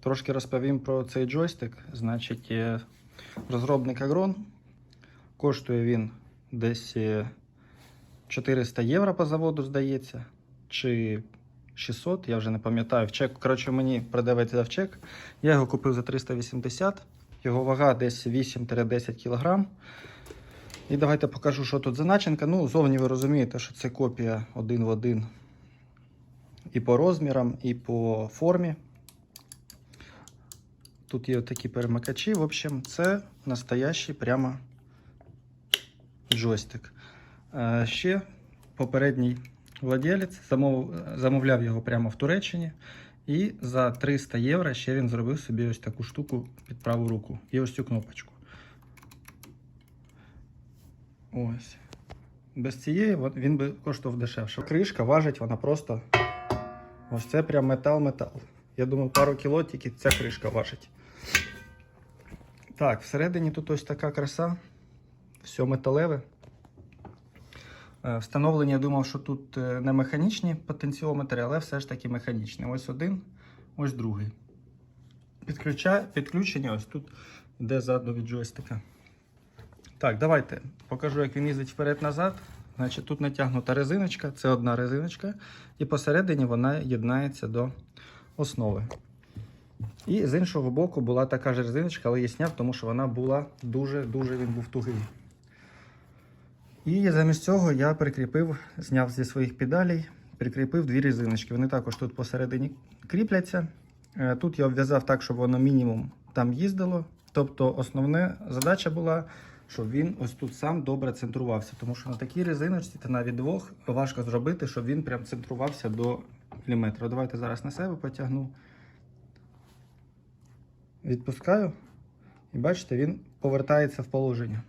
Трошки розповім про цей джойстик. Значить, е, розробник Agron. Коштує він десь е, 400 євро по заводу, здається, чи 600, я вже не пам'ятаю. В чек, коротше, мені продавець дав чек. Я його купив за 380. Його вага десь 8-10 кг. І давайте покажу, що тут за начинка. Ну, зовні ви розумієте, що це копія один в один і по розмірам, і по формі. Тут є такі перемикачі. В общем, це настоящий прямо джойстик. Е, Ще попередній владелець замовляв його прямо в Туреччині. І за 300 євро ще він зробив собі ось таку штуку під праву руку. І ось цю кнопочку. Ось. Без цієї він би коштував дешевше. Кришка важить, вона просто. Ось це прям метал-метал. Я думаю, пару кіло тільки ця кришка важить. Так, всередині тут ось така краса. Все металеве. Е, Встановлення, я думав, що тут е, не механічні потенціометри, але все ж таки механічні. Ось один, ось другий. Підключа... Підключення ось тут йде задну від джойстика. Так, давайте покажу, як він їздить вперед-назад. Значить, тут натягнута резиночка, це одна резиночка, і посередині вона єднається до основи. І з іншого боку була така ж резиночка, але її сняв, тому що вона була дуже-дуже він був тугий. І замість цього я прикріпив, зняв зі своїх педалей, прикріпив дві резиночки. Вони також тут посередині кріпляться. Е, Тут я обв'язав так, щоб воно мінімум там їздило. Тобто основна задача була, щоб він ось тут сам добре центрувався. Тому що на такій резиночці та навіть двох важко зробити, щоб він прям центрувався до міліметра. Давайте зараз на себе потягну. Відпускаю. І бачите, він повертається в положення.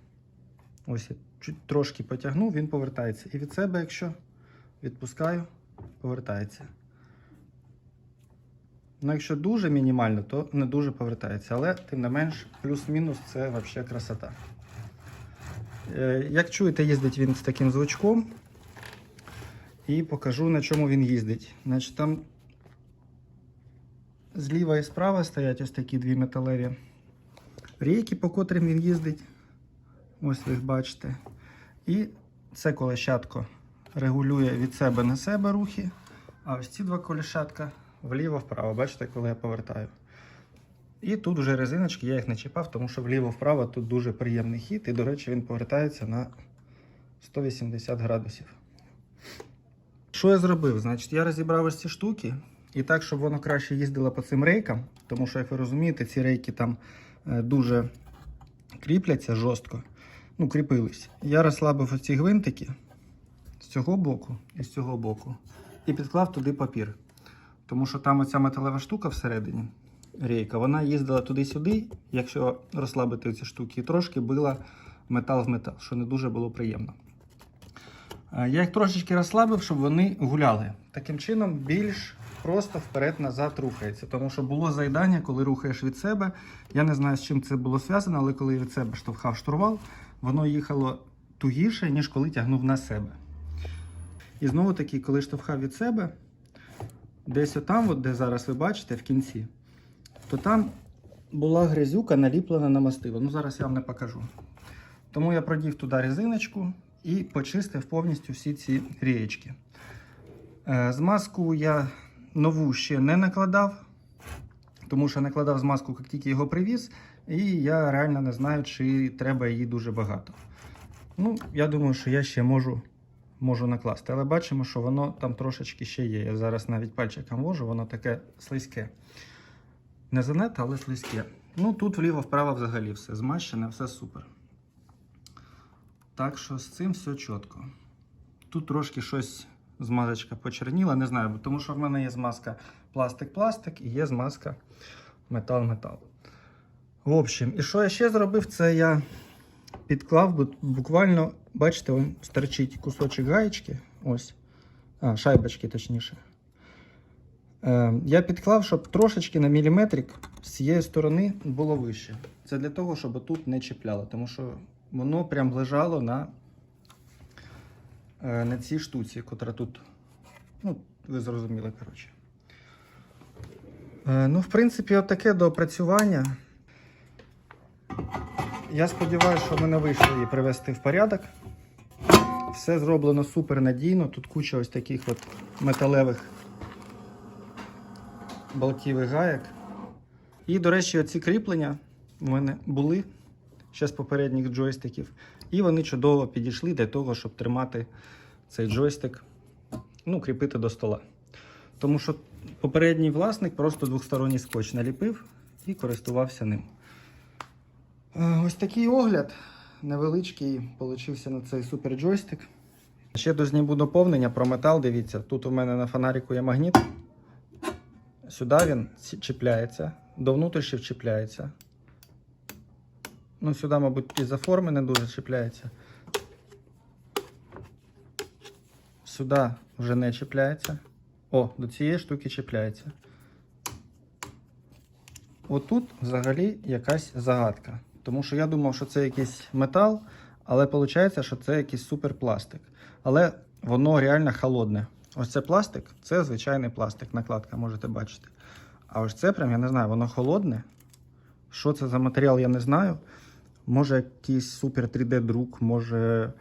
Ось я чуть трошки потягну, він повертається. І від себе, якщо відпускаю, повертається. Ну, якщо дуже мінімально, то не дуже повертається. Але, тим не менш, плюс-мінус це взагалі красота. Е, Як чуєте, їздить він з таким звучком. І покажу, на чому він їздить. Значить, там зліва і справа стоять ось такі дві металеві рейки, по котрим він їздить. Ось ви їх бачите. І це колещатко регулює від себе на себе рухи. А ось ці два колещатка вліво-вправо. Бачите, коли я повертаю. І тут вже резиночки, я їх не чіпав, тому що вліво-вправо тут дуже приємний хід. І, до речі, він повертається на 180 градусів. Що я зробив? Значить, я розібрав ось ці штуки. І так, щоб воно краще їздило по цим рейкам, тому що, як ви розумієте, ці рейки там е, дуже кріпляться жорстко. Ну, кріпились. Я розслабив оці гвинтики з цього боку і з цього боку. І підклав туди папір. Тому що там оця металева штука всередині, рейка, вона їздила туди-сюди, якщо розслабити ці штуки, і трошки била метал в метал, що не дуже було приємно. Е, Я їх трошечки розслабив, щоб вони гуляли. Таким чином, більш просто вперед-назад рухається. Тому що було заїдання, коли рухаєш від себе. Я не знаю, з чим це було зв'язано, але коли я від себе штовхав штурвал, воно їхало тугіше, ніж коли тягнув на себе. І знову таки, коли штовхав від себе, десь отам, от, де зараз ви бачите, в кінці, то там була грязюка наліплена на мастило. Ну, зараз я вам не покажу. Тому я продів туди резиночку і почистив повністю всі ці рієчки. Е, Змазку я нову ще не накладав, тому що накладав змазку, як тільки його привіз, і я реально не знаю, чи треба її дуже багато. Ну, я думаю, що я ще можу, можу накласти. Але бачимо, що воно там трошечки ще є. Я зараз навіть пальчиком вожу, воно таке слизьке. Не занадто, але слизьке. Ну, тут вліво-вправо взагалі все змащене, все супер. Так що з цим все чітко. Тут трошки щось змазочка почерніла, не знаю, тому що в мене є змазка пластик-пластик і є змазка метал-метал. В общем, і що я ще зробив, це я підклав буквально, бачите, он стерчить кусочок гаєчки. Ось. А, шайбочки точніше. Е, я підклав, щоб трошечки на міліметрик з цієї сторони було вище. Це для того, щоб тут не чіпляло, тому що воно прям лежало на, на цій штуці, котра тут. Ну, ви зрозуміли, коротше. Е, Ну, в принципі, отаке доопрацювання. Я сподіваюся, що в мене вийшло її привести в порядок. Все зроблено супер надійно. Тут куча ось таких от металевих болтів і гаєк. І, до речі, оці кріплення у мене були ще з попередніх джойстиків. І вони чудово підійшли для того, щоб тримати цей джойстик, ну, кріпити до стола. Тому що попередній власник просто двосторонній скотч наліпив і користувався ним. Е, Ось такий огляд невеличкий получився на цей супер джойстик. Ще дозніму доповнення про метал. Дивіться, тут у мене на фонаріку є магніт. Сюди він чіпляється, до внутрішніх чіпляється. Ну, сюди, мабуть, із-за форми не дуже чіпляється. Сюди вже не чіпляється. О, до цієї штуки чіпляється. Отут взагалі якась загадка. Тому що я думав, що це якийсь метал, але виходить, що це якийсь суперпластик. Але воно реально холодне. Ось це пластик, це звичайний пластик, накладка, можете бачити. А ось це прям, я не знаю, воно холодне. Що це за матеріал, я не знаю. Може, якийсь супер 3D-друк, може,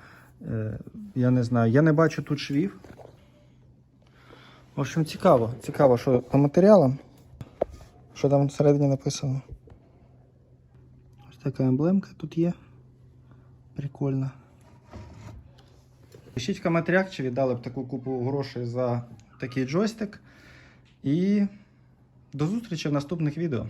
е, я не знаю. Я не бачу тут швів. В общем, цікаво. Цікаво, що по матеріалам. Що там всередині написано? Ось така емблемка тут є. Прикольно. Пишіть в коментарях, чи віддали б таку купу грошей за такий джойстик. І до зустрічі в наступних відео.